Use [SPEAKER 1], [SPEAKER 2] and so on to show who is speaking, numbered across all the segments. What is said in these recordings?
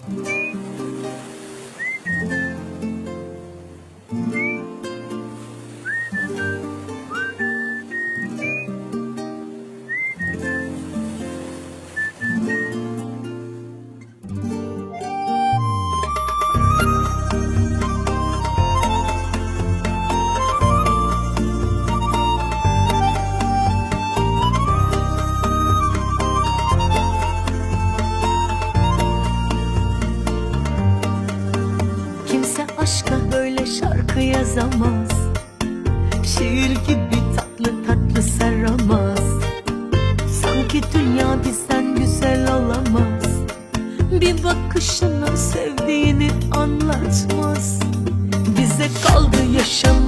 [SPEAKER 1] Thank you. Aşka böyle şarkı yazamaz. Şiir gibi tatlı tatlı saramaz. Sanki dünya bizden güzel olamaz Bir bakışına sevdiğini anlatmaz. Bize kaldı yaşaması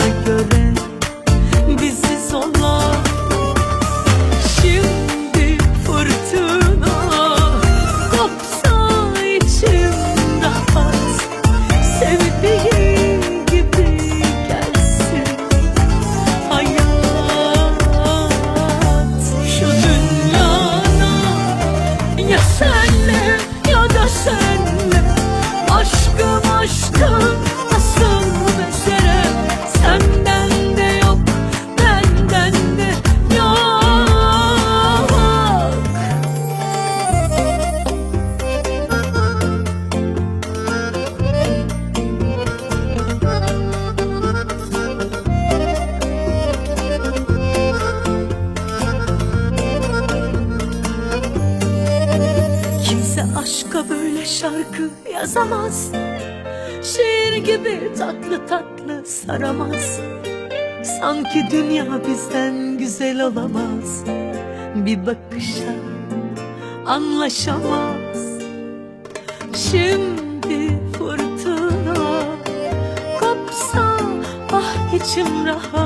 [SPEAKER 1] like a rain. Şarkı yazamaz. Şiir gibi tatlı tatlı saramaz. Sanki dünya bizden güzel olamaz. Bir bakışa anlaşamaz. Şimdi fırtına kopsa ah içim rahat